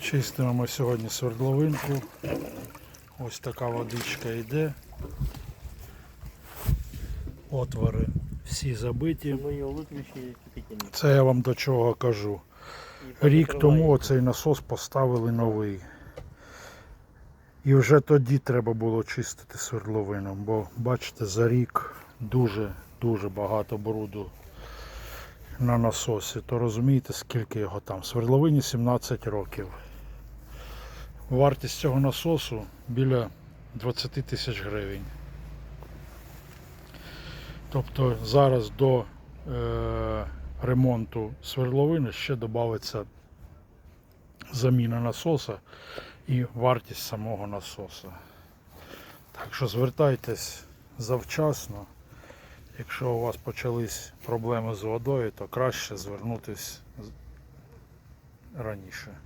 Чистимо ми сьогодні свердловинку. Ось така водичка йде. Отвори всі забиті. Це я вам до чого кажу. Рік тому оцей насос поставили новий. І вже тоді треба було чистити свердловину, бо бачите, за рік дуже-дуже багато бруду на насосі. То розумієте, скільки його там? Свердловині 17 років. Вартість цього насосу біля 20 тисяч гривень. Тобто зараз до е, ремонту свердловини ще додається заміна насоса і вартість самого насоса. Так що звертайтесь завчасно. Якщо у вас почались проблеми з водою, то краще звернутися раніше.